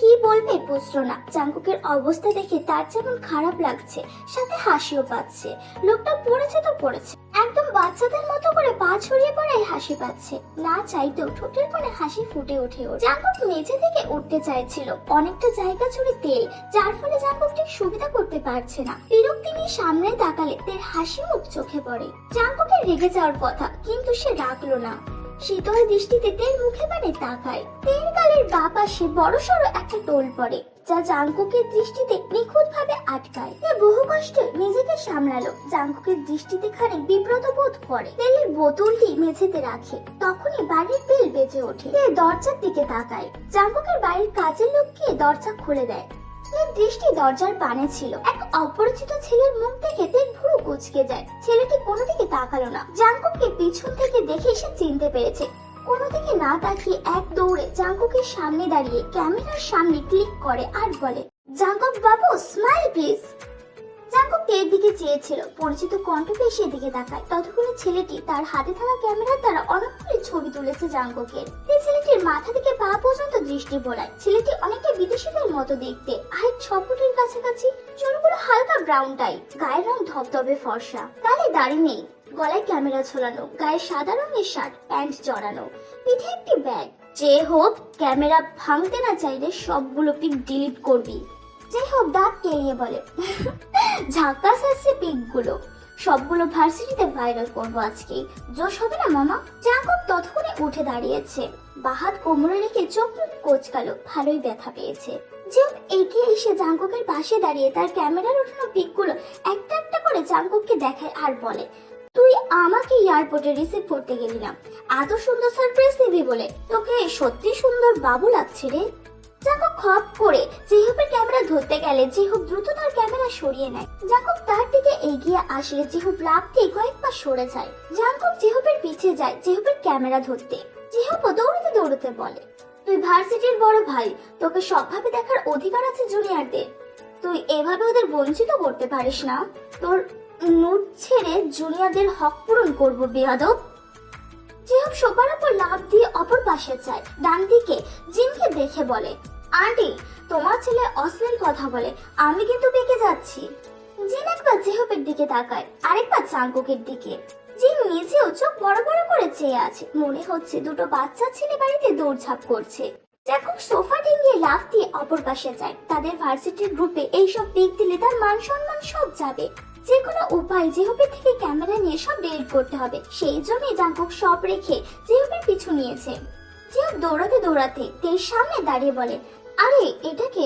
কি বলবে বুঝলো না জাঙ্কুকের অবস্থা দেখে তার যেমন খারাপ লাগছে, সাথে হাসিও পাচ্ছে। লোকটা পড়েছে তো পড়েছে। একদম বাচ্চাদের মতো করে পা ছড়িয়ে পড়ায় হাসি পাচ্ছে। না চাইতেও ঠোঁটের কোণে হাসি ফুটে ওঠে জাঙ্কুক মেঝে থেকে উঠতে চাইছিল। অনেকটা জায়গা জুড়ে তেল, যার ফলে জাঙ্কুক ঠিক সুবিধা করতে পারছে না। বিরক্তি নিয়ে সামনে তাকালে, তার হাসি মুখ চোখে পড়ে। জাঙ্কুকের রেগে যাওয়ার কথা, কিন্তু সে রাখল না। শীতল দৃষ্টিতে তের মুখে মানে তাকায়। তের গালের বা পাশে বড় সড়ো একটা টোল পড়ে, যা জাঙ্কুকের দৃষ্টিতে নিখুঁত ভাবে আটকায়। তে বহু কষ্টে নিজেকে সামলালো। জাঙ্কুকের দৃষ্টিতে খানিক বিব্রত বোধ করে। তেলের বোতলটি মেঝেতে রাখে। তখনই বাড়ির বেল বেজে ওঠে। তে দরজার দিকে তাকায়। জাঙ্কুকের বাড়ির কাজের লোককে দরজা খুলে দেয়। তের দৃষ্টি দরজার পানে ছিল। এক অপরিচিত ছেলের মুখ দেখে তের ভুরু কুচকে যায়। ছেলেটি কোনো দিকে তাকালো না। জাঙ্কুককে পিছন থেকে দেখে সে চিনতে পেরেছে। কোনো দিকে না তাকিয়ে এক দৌড়ে জাঙ্কুকের সামনে দাঁড়িয়ে ক্যামেরার সামনে ক্লিক করে আর বলে, Jungkook Babu smile please Jungkook তের দিকে চেয়েছিল? পরিচিত কণ্ঠ পেয়ে সেদিকে তাকায়। ততক্ষণে ছেলেটি তার হাতে থাকা ক্যামেরার দ্বারা অনেকগুলি ছবি তুলেছে জাঙ্কুকের তে ছেলেটির মাথা থেকে পা পর্যন্ত দৃষ্টি বোলায়। ছেলেটি অনেকটা বিদেশিদের মতো দেখতে। হাইট ছ ফুটের কাছাকাছি চুলগুলো হালকা ব্রাউন টাই গায়ের রং ধবধবে ফর্সা। গালে দাড়ি নেই। গলায় ক্যামেরা ঝোলানো। গায়ে সাদা রঙের শার্ট, প্যান্ট জড়ানো। পিঠে একটি ব্যাগ। যে হোক, ক্যামেরা ভাঙতে না চাইলে সবগুলো পিক ডিলিট করবি। যে হোক দাঁত কেলিয়ে বলে ঝাঁকাস আছে পিকগুলো। সবগুলো ভার্সিটিতে ভাইরাল আজকে জোশ হবে না মামা ততক্ষণে উঠে দাঁড়িয়েছে। বাহাত কোমরে রেখে চোখ মুখ কোচকালো, ভালোই ব্যথা পেয়েছে। এগিয়ে এসে জাঙ্কুকের পাশে দাঁড়িয়ে তার ক্যামেরার ওঠানো পিকগুলো একটা একটা করে জাঙ্কুককে দেখায় আর বলে, তুই আমাকে এয়ারপোর্টে রিসিভ করতে গেলি না। এত সুন্দর সারপ্রাইজ দিবি বলে। তোকে সত্যি সুন্দর বাবু লাগছে রে। জাকব খপ করে জিহুবের ক্যামেরা ধরতে গেলে জিহুব দ্রুত তার ক্যামেরা সরিয়ে নেয়। জাকব তার দিকে এগিয়ে আসলে লাভ দিয়ে কয়েকবার সরে যায়। জাকব যায় ক্যামেরা ধরতে। দৌড়তে দৌড়তে বলে, তুই ভার্সিটির বড় ভাই, তোকে সবভাবে দেখার অধিকার আছে তুই এভাবে ওদের বঞ্চিত করতে পারিস না। তোর নোট ছেড়ে জুনিয়রদের হক পূরণ করব, বেয়াদব। জিহাব সোফার উপর লাভ দিয়ে অপর পাশে যায়, ডান দিকে জিনকে দেখে বলে আন্টি, তোমার ছেলে অশ্লীল কথা বলে, আমি কিন্তু বেঁকে যাচ্ছি। জিন একবার দিকে তাকায়, আরেকবার চাঙ্কুকের দিকে। জিন নিজেও চোখ বড় বড় করে চেয়ে আছে। মনে হচ্ছে দুটো বাচ্চা ছেলে বাড়িতে দৌড়ঝাঁপ করছে। সোফা লাফ দিয়ে অপর পাশে যায়। তাদের ভার্সিটির গ্রুপে এইসব পিক দিলে তার মান সম্মান সব যাবে। যে কোনো উপায় জেহবের থেকে ক্যামেরা নিয়ে সব ডিলিট করতে হবে। সেই জন্যই জাঙ্কুক সব রেখে জেহবের পিছু নিয়েছে। জেহব দৌড়াতে দৌড়াতে তের সামনে দাঁড়িয়ে বলে আরে, এটাকে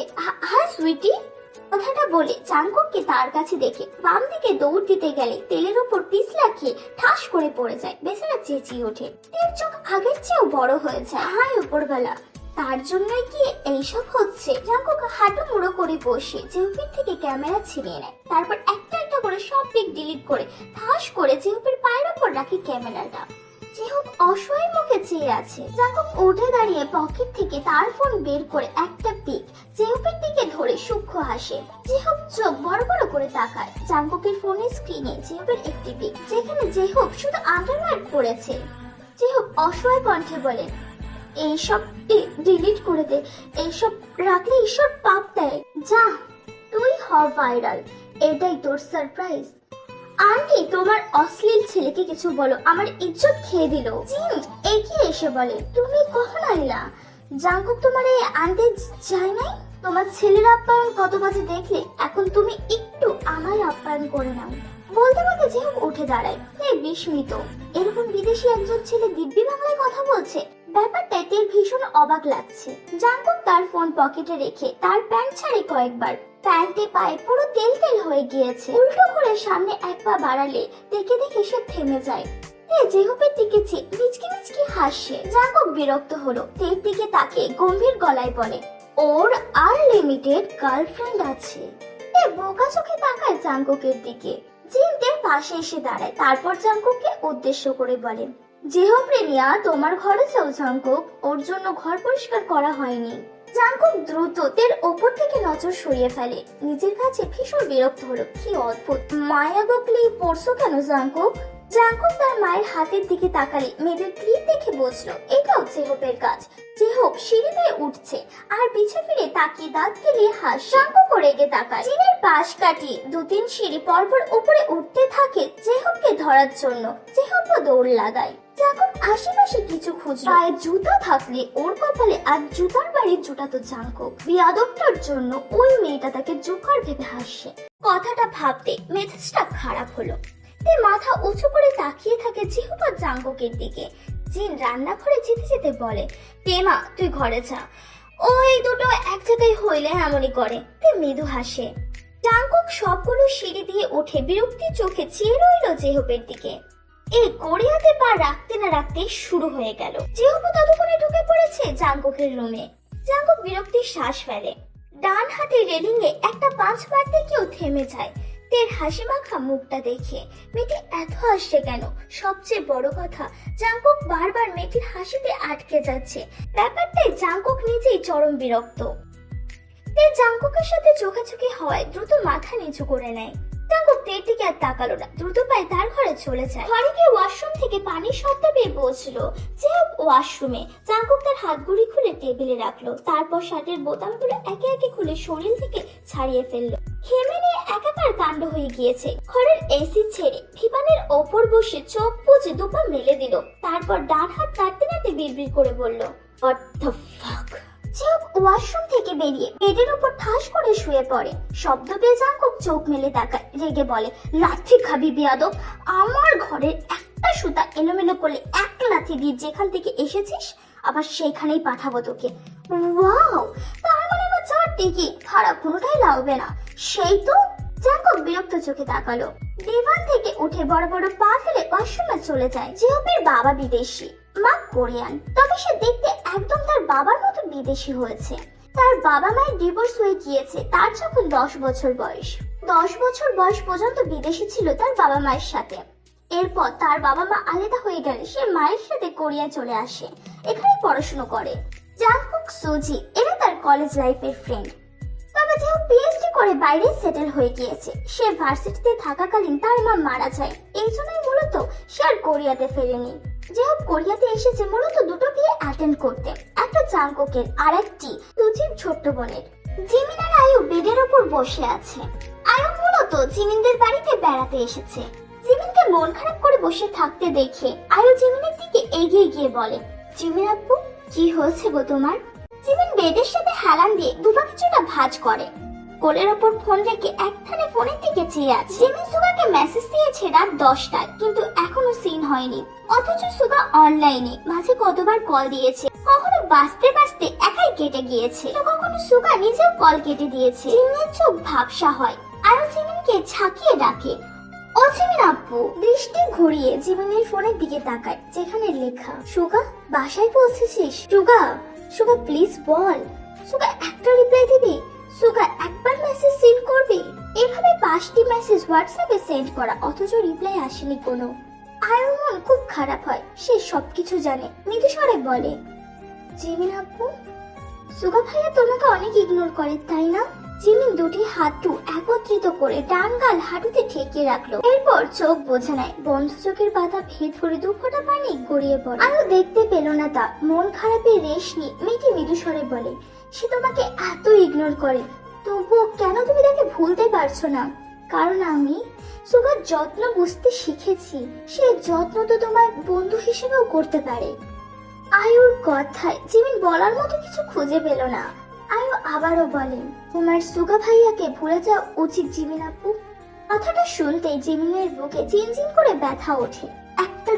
হ্যাঁ সুইটি? কথাটা বলে জাঙ্কুককে তার কাছে দেখে বাম দিকে দৌড় দিতে গেলে তেলের উপর পিছলা খেয়ে ঠাস করে পড়ে যায়। বেচারা চেঁচিয়ে ওঠে। তের চোখ আগের চেয়েও বড় হয়ে যায়। হায় উপরবেলা তার জন্যই কি এইসব হচ্ছে? জাঙ্কুক হাঁটু মুড়ো করে বসে জেহুপির থেকে ক্যামেরা ছিনিয়ে নেয়। তারপর একটা একটা করে সব পিক ডিলিট করে ঠাস করে জেহুপির পায়ের উপর রাখে ক্যামেরাটা। জেহুপ অসহায় মুখে চেয়ে আছে। উঠে দাঁড়িয়ে পকেট থেকে তার ফোন বের করে একটা পিক দিকে ধরে সূক্ষ্ম হাসে। চোখ বড় বড় করে তাকায়। ফোনের স্ক্রিনে একটি পিক, যেখানে শুধু অসহায় কণ্ঠে বলে, এইসব ডিলিট করে দে। এইসব রাখলে ঈশ্বর পাপ দেয়। যা, তুই হ ভাইরাল এটাই তোর সারপ্রাইজ আন্টি, তোমার অশ্লীল ছেলেকে কিছু বলো, আমার ইজ্জত খেয়ে দিল। জিন এগিয়ে এসে বলে, তুমি কখন আইলা? জাঙ্কুক তোমার এই আনতে যায় নাই? তোমার ছেলের আপ্যায়ন কত বাজে দেখলে, এখন তুমি একটু আমায় আপ্যায়ন করে নাও। বলতে বলতে যেহেতু উঠে দাঁড়ায়। হে বিস্মিত। এরকম বিদেশি একজন ছেলে দিব্যি বাংলায় কথা বলছে? ভীষণ অবাক লাগছে। জাঙ্কুক তার ফোন পকেটে রেখে তার প্যান্ট ছাড়ে কয়েকবার। প্যান্টে পায়ে পুরো তেল তেল হয়ে গিয়েছে। উল্টো সামনে এক পা বাড়ালে দেখে দেখে সে থেমে যায়। বিরক্ত হলো। তের দিকে তাকে গম্ভীর গলায় বলে, ওর আর লিমিটেড গার্লফ্রেন্ড আছে। এ বোকা চোখে তাকায় জাঙ্কুকের দিকে। জিন তের পাশে এসে দাঁড়ায়। তারপর জাঙ্কুককে উদ্দেশ্য করে বলে যেহ প্রেমিয়া, তোমার ঘরে চাও জাঙ্কুক, ওর জন্য ঘর পরিষ্কার করা হয়নি। জাঙ্কুক দ্রুত তের ওপর থেকে নজর সরিয়ে ফেলে। নিজের কাছে ভীষণ বিরক্ত হলো। কি অদ্ভুত। মায়া গোকলি পড়ছো কেন জাঙ্কুক? জাঙ্কুক তার মায়ের হাতের দিকে তাকালে মেয়েদের ক্লিপ দেখে বসল এটাও জেহবের কাজ। জেহব সিঁড়ি দিয়ে উঠছে আর পিছে ফিরে তাকিয়ে দাঁত গেলিয়ে হাস। রেগে তাকায়। চীনের পাশ কাটিয়ে দু তিন সিঁড়ি পরপর উপরে উঠতে থাকে জেহবকে ধরার জন্য। জেহবও দৌড় লাগায়। জাঙ্কুক আশেপাশে কিছু খুঁজলো। পায়ে জুতা থাকলে ওর কপালে আর জুতার বাড়ি জুটাতো জাঙ্কুক। বিয়াদবটার জন্য ওই মেয়েটা তাকে জোকার ভেবে হাসছে। কথাটা ভাবতে মেজাজটা খারাপ হলো। তে মাথা উঁচু করে তাকিয়ে থাকে জিহুবা জাঙ্গকের দিকে। জিন রান্নাঘরে যেতে যেতে বলে, পেমা, তুই ঘরে যা। ওই দুটো এক জায়গায় হইলে এমনই করে। তে মৃদু হাসে। জাঙ্কক সবগুলো সিঁড়ি দিয়ে উঠে বিরক্তি চোখে চেয়ে রইল জেহবের দিকে। এই কোরিয়াতে পা রাখতে না রাখতে শুরু হয়ে গেল। জেহবু ততক্ষণে ঢুকে পড়েছে জাঙ্গকের রুমে। জাঙ্গক বিরক্তির শ্বাস ফেলে। ডান হাতে রেলিং এ একটা পাঁচ মারতে কেউ থেমে যায়। তের হাসি মাখা মুখটা দেখে মেয়েটি এত হাসছে কেন? সবচেয়ে বড় কথা জাঙ্কক বারবার মেয়েটির হাসিতে আটকে যাচ্ছে। ব্যাপারটাই জাঙ্কক নিজেই চরম বিরক্ত। তের জাঙ্ককের সাথে চোখাচোখি হওয়ায় দ্রুত মাথা নিচু করে নেয়। জাঙ্কক দিকে আর তাকালো না, দ্রুত পায়ে তার ঘরে চলে যায়। ঘরে গিয়ে ওয়াশরুম থেকে পানির শব্দ পেয়ে পৌঁছলো যে ওয়াশরুমে। জাঙ্কক তার হাতগুড়ি খুলে টেবিলে রাখল, তারপর শার্টের বোতামগুলো একে একে খুলে শরীর থেকে ছাড়িয়ে ফেলল। একাকার কাণ্ড হয়ে গিয়েছে। ঘরের এসি ছেড়ে ভিপানের ওপর বসে চোখ বুঝে দুপা মেলে দিল। তারপর ডান হাত নাড়তে নাড়তে বিড়বিড় করে বলল ওয়াশরুম থেকে বেরিয়ে বেডের উপর ঠাস করে শুয়ে পড়ে। শব্দ পেয়ে জাঙ্কুক চোখ মেলে তাকায়, রেগে বলে, লাথি খাবি বিয়াদব, আমার ঘরের একটা সুতা এলোমেলো করলে এক লাথি দিয়ে যেখান থেকে এসেছিস, আবার সেখানেই পাঠাবো তোকে। ওয়াও, তার মানে আমার খারাপ কোনোটাই লাগবে না। সেই তো জাঙ্কুক বিরক্ত চোখে তাকালো। ডিভান থেকে উঠে বড় বড় পা ফেলে ওয়াশরুমে চলে যায়। জিওপের বাবা বিদেশি, মা কোরিয়ান। তবে সে দেখতে একদম তার বাবার মতো বিদেশি হয়েছে। তার বাবা মায়ের ডিভোর্স হয়ে গিয়েছে, তার যখন দশ বছর বয়স। দশ বছর বয়স পর্যন্ত বিদেশি ছিল তার বাবা মায়ের সাথে। এরপর তার বাবা মা আলাদা হয়ে গেলে সে মায়ের সাথে কোরিয়া চলে আসে এখানে পড়াশুনো করে। জাংকুক সুজি, এরা তার কলেজ লাইফের ফ্রেন্ড তবে যেও পিএইচডি করে বাইরে সেটেল হয়ে গিয়েছে। সে ভার্সিটিতে থাকাকালীন তার মা মারা যায়। এই জন্যই মূলত সে আর কোরিয়াতে ফেরেনি। কোরিয়াতে এসেছে মূলত দুটো বিয়ে অ্যাটেন্ড করতে। একটা জাংকুকের আর একটি ছোট্ট বোনের। জিমিন আর আয়ু বেডের ওপর বসে আছে। আয়ু মূলত জিমিনদের বাড়িতে বেড়াতে এসেছে। জিমিনকে মন খারাপ করে বসে থাকতে দেখে আয়ু জিমিনের দিকে এগিয়ে গিয়ে বলে, জিমিন আপু কি হয়েছে গো তোমার? জিমিন বেডের সাথে হেলান দিয়ে দুটো কিছুটা ভাঁজ করে। কোলের ওপর ফোন রেখে একখানে ফোনের দিকে চেয়ে আছে। জিমিন সুগাকে মেসেজ দিয়েছে রাত দশটায়, কিন্তু এখনও সিন হয়নি। অথচ সুগা অনলাইনে মাঝে কতবার কল দিয়েছে। কখনো বাঁচতে বাঁচতে একাই কেটে গিয়েছে। তো কখনো সুগা নিজেও কল কেটে দিয়েছে। জিমিনের চোখ ভাবসা হয়। আরও জিমিনকে ঝাঁকিয়ে ডাকে, ও জিমিন আপু দৃষ্টি ঘুরিয়ে জিমিনের ফোনের দিকে তাকায়, যেখানে লেখা, সুগা, বাসায় পৌঁছেছিস? সুগা সুগা প্লিজ বল। সুগা, একটা রিপ্লাই দিবি? সুগা একবার মেসেজ সেন্ড করবি। এভাবে পাঁচটি মেসেজ হোয়াটসঅ্যাপে সেন্ড করা, অথচ রিপ্লাই আসেনি কোনো। আয়ুর মন খুব খারাপ হয়, সে সবকিছু জানে। মৃদু স্বরে বলে, জিমিন আপু সুগা ভাইয়া তোমাকে অনেক ইগনোর করে, তাই না? জিমিন দুটি হাঁটু একত্রিত করে ডান গাল হাঁটুতে ঠেকিয়ে রাখল। এরপর চোখ বোঝে নেয় বন্ধ চোখের পাতা ভেদ করে দু ফোঁটা পানি গড়িয়ে পড়ে। আরও দেখতে পেল না তা, মন খারাপের রেশ নিয়ে মেয়েটি মৃদু স্বরে বলে সে তোমাকে এত ইগনোর করে। তবুও কেন তুমি তাকে ভুলতে পারছ না? কারণ আমি সুগার যত্ন বুঝতে শিখেছি। সে যত্ন তো তোমার বন্ধু হিসেবেও করতে পারে। আয়ুর কথায় জিমিন বলার মতো কিছু খুঁজে পেল না। আয়ু আবারও বলেন তোমার সুগা ভাইয়াকে ভুলে যাওয়া উচিত জিমিন আপু। কথাটা শুনতেই জিমিনের বুকে চিনচিন করে ব্যথা ওঠে।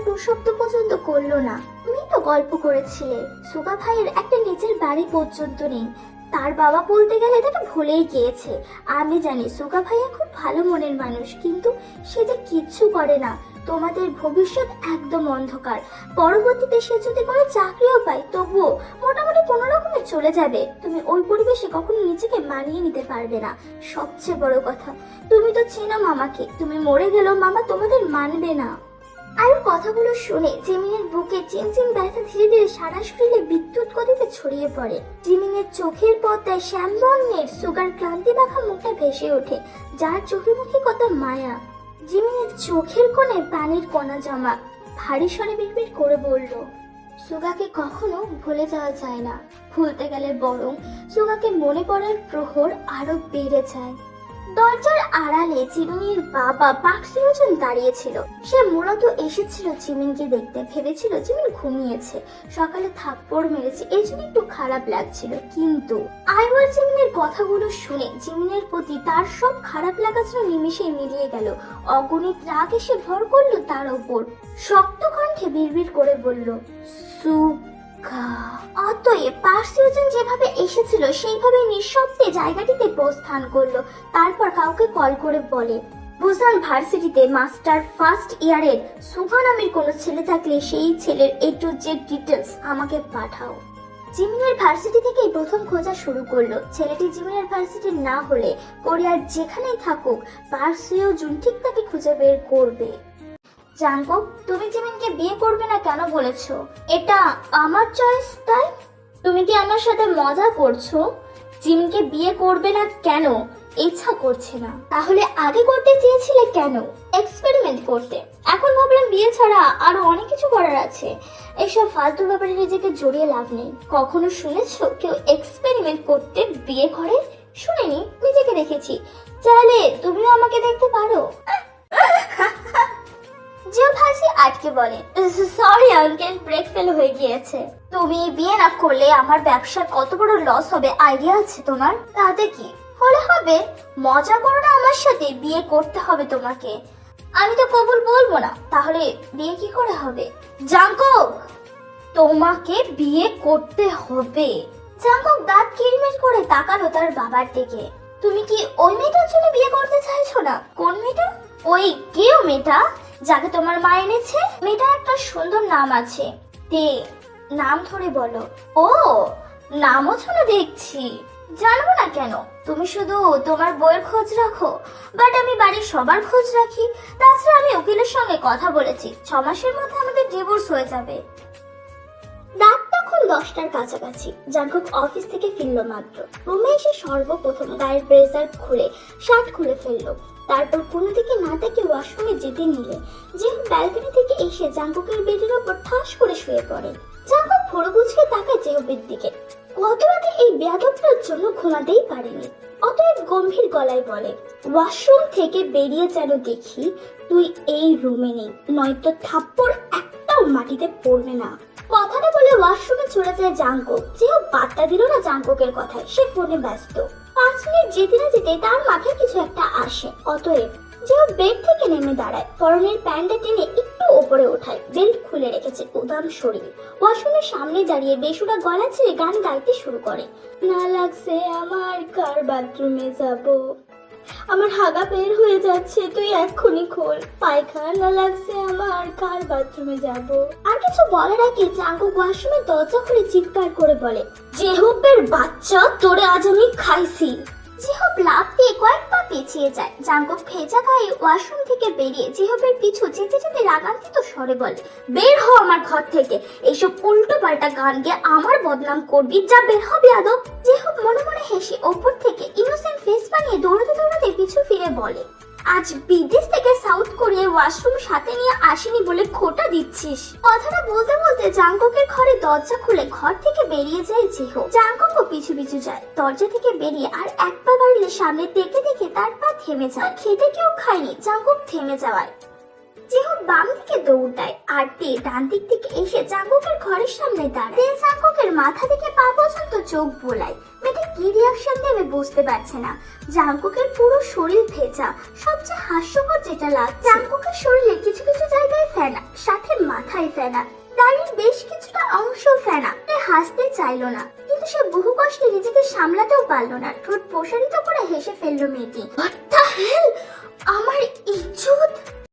পর্যন্ত করল না। তুমি তো গল্প করেছিলে। সুগা ভাইয়ের একটা নিজের বাড়ি পর্যন্ত নেই। তার বাবা বলতে গেলে তাকে ভুলেই গিয়েছে। আমি জানি সুগা ভাইয়া খুব ভালো মনের মানুষ, কিন্তু সে যে কিচ্ছু করে না। তোমাদের ভবিষ্যৎ একদম অন্ধকার। পরবর্তীতে সে যদি কোনো চাকরিও পায়, তবুও মোটামুটি কোনো রকমে চলে যাবে। তুমি ওই পরিবেশে কখনো নিজেকে মানিয়ে নিতে পারবে না। সবচেয়ে বড় কথা, তুমি তো চেনো মামাকে। তুমি মরে গেলেও মামা তোমাদের মানবে না। আর কথাগুলো শুনে জিমিনের বুকে চিনচিন ব্যথা ধীরে ধীরে সারা শরীরে বিদ্যুৎ গতিতে ছড়িয়ে পড়ে। জিমিনের চোখের পর্দায় শ্যামবর্ণের সুগার ক্লান্তি মাখা মুখটা ভেসে ওঠে, যার চোখে মুখে কত মায়া। জিমিনের চোখের কোণে পানির কণা জমা, ভারী স্বরে বিড়বিড় করে বলল, সুগাকে কখনো ভুলে যাওয়া যায় না। ভুলতে গেলে বরং সুগাকে মনে পড়ার প্রহর আরও বেড়ে যায়। দরজার আড়ালে জিমিনের বাবা পাকসিরোজন দাঁড়িয়েছিল। সে মূলত এসেছিল জিমিনকে দেখতে। ভেবেছিল জিমিন ঘুমিয়েছে। সকালে থাপ্পড় মেরেছে। এই জন্য একটু খারাপ লাগছিল। কিন্তু আইওয়ার জিমিনের কথাগুলো শুনে জিমিনের প্রতি তার সব খারাপ লাগা যেন নিমিশেই মিলিয়ে গেল। অগণিত রাগ এসে ভর করল তার ওপর। শক্ত কণ্ঠে বিড়বিড় করে বলল সুখা অতএব পার্সিউজন যেভাবে এসেছিল, সেইভাবে নিঃশব্দে জায়গাটিতে প্রস্থান করল। তারপর কাউকে কল করে বলে বুসান ভার্সিটিতে মাস্টার ফার্স্ট ইয়ারের সুভা নামের কোনো ছেলে থাকলে সেই ছেলের এ টু জেড ডিটেলস আমাকে পাঠাও। জিমিনের ভার্সিটি থেকেই প্রথম খোঁজা শুরু করল। ছেলেটি জিমিনের ভার্সিটির না হলে কোরিয়ার যেখানেই থাকুক, পার্সিও জুন ঠিক তাকে খুঁজে বের করবে। জানকো তুমি জিমিনকে বিয়ে করবে না কেন বলেছ? এটা আমার চয়েস তাই? তুমি কি আমার সাথে মজা করছ? জিমিনকে বিয়ে করবে না কেন? ইচ্ছা করছে না। তাহলে আগে করতে চেয়েছিলে কেন? এক্সপেরিমেন্ট করতে। এখন ভাবলাম বিয়ে ছাড়া আরও অনেক কিছু করার আছে। এসব ফালতু ব্যাপারে নিজেকে জড়িয়ে লাভ নেই। কখনো শুনেছো কেউ এক্সপেরিমেন্ট করতে বিয়ে করে? শুনিনি, নিজেকে দেখেছি। চাইলে তুমিও আমাকে দেখতে পারো। যে ভাসি আটকে বলে সরি আঙ্কেল ব্রেক ফেল হয়ে গিয়েছে। তুমি বিয়ে না করলে আমার ব্যবসার কত বড় লস হবে আইডিয়া আছে তোমার? তাতে কি? হলে হবে। মজা করো না আমার সাথে, বিয়ে করতে হবে তোমাকে। আমি তো কবুল বলব না, তাহলে বিয়ে কি করে হবে? জাঙ্কক তোমাকে বিয়ে করতে হবে। জাঙ্কক দাঁত কিরমির করে তাকালো তার বাবার দিকে। তুমি কি ওই মেয়েটার জন্য বিয়ে করতে চাইছো না? কোন মেয়েটা? ওই কেউ মেয়েটা? যাকে তোমার মা এনেছে? মেয়েটার একটা সুন্দর নাম আছে। তে নাম ধরে বলো। ও, নামও শোনা দেখছি। জানব না কেন? তুমি শুধু তোমার বইয়ের খোঁজ রাখো। বাট আমি বাড়ির সবার খোঁজ রাখি। তাছাড়া আমি উকিলের সঙ্গে কথা বলেছি। ছ মাসের মধ্যে আমাদের ডিভোর্স হয়ে যাবে। রাত তখন দশটার কাছাকাছি। জাঙ্কুক অফিস থেকে ফিরল মাত্র। রুমে এসে সর্বপ্রথম গায়ের ব্রেজার খুলে, শার্ট খুলে ফেলল। তারপর কোনো দিকে না তাকে ওয়াশরুমে যেতে নিলে জিম ব্যালকনি থেকে এসে জাঙ্কুকের বেডের ওপর ঠাস করে শুয়ে পড়ে। জাঙ্কুক ভোর গুছকে তাকায় জেহবের দিকে। গত রাতে এই বেয়াদবটার জন্য ঘুমাতেই পারেনি। অতএব গম্ভীর গলায় বলে, ওয়াশরুম থেকে বেরিয়ে যেন দেখি, তুই এই রুমে নেই, নয়তো থাপ্পড় একটাও মাটিতে পড়বে না। কথাটা বলে ওয়াশরুমে চলে যায় জাঙ্কক যেও বার্তা দিল না জাঙ্ককের কথায়, সে ফোনে ব্যস্ত। পাঁচ মিনিট যেতে না যেতে তার মাথায় কিছু একটা আসে। অতএব যে বেড থেকে নেমে দাঁড়ায়, পরনের প্যান্টটা টেনে একটু ওপরে ওঠায় বেল্ট খুলে রেখেছে উদাম শরীর। ওয়াশরুমের সামনে দাঁড়িয়ে বেসুরা গলা ছেড়ে গান গাইতে শুরু করে। না লাগছে আমার কার বাথরুমে যাব? আমার হাগা বের হয়ে যাচ্ছে, তুই এক্ষুনি খোল। পায়খানা লাগছে আমার, কার বাথরুমে যাব? আর কিছু বলার আগে চাঙ্গু ওয়াশরুমে দরজা খুলে চিৎকার করে বলে যে জেহবের বাচ্চা, তোরে আজ আমি খাইছি। জিহব লাভ দিয়ে কয়েক পা পেছিয়ে যায়। জাঙ্গক ভেজা গায়ে ওয়াশরুম থেকে বেরিয়ে জিহবের পিছু যেতে যেতে রাগান্বিত স্বরে বলে, বের হ আমার ঘর থেকে। এইসব উল্টো পাল্টা গান গিয়ে আমার বদনাম করবি। যা বের হবে, আদব। জিহব মনে মনে হেসে ওপর থেকে ইনোসেন্ট ফেস বানিয়ে দৌড়াতে দৌড়াতে পিছু ফিরে বলে আজ বিদেশ থেকে সাউথ কোরিয়ার ওয়াশরুম সাথে নিয়ে আসেনি বলে খোটা দিচ্ছিস। কথাটা বলতে বলতে জাঙ্কুকের ঘরে দরজা খুলে ঘর থেকে বেরিয়ে যায় জিহো। জাঙ্কুকও পিছু পিছু যায়। দরজা থেকে বেরিয়ে আর এক পা বাড়লে সামনে দেখে দেখে তার পা থেমে যায়। খেতে কেউ খায়নি জাঙ্কুক থেমে যাওয়ায়। জিহো বাম দিকে দৌড় দেয় আর তে ডান দিক থেকে এসে জাঙ্কুকের ঘরের সামনে দাঁড়ায়। তে মাথা থেকে পা পর্যন্ত চোখ বোলায়। কি রিয়াকশন দেবে বুঝতে পারছে না। পুরো শরীর ভেজা। সবচেয়ে হাস্যকর যেটা লাগছে শরীরে কিছু কিছু জায়গায় ফেনা, সাথে মাথায় ফেনা। দাড়ির বেশ কিছুটা অংশ ফেনা হাসতে চাইলো না। কিন্তু সে বহু কষ্টে নিজেকে সামলাতেও পারল না। ঠোঁট প্রসারিত করে হেসে ফেলল মেয়েটি? আমার ইজ্জত?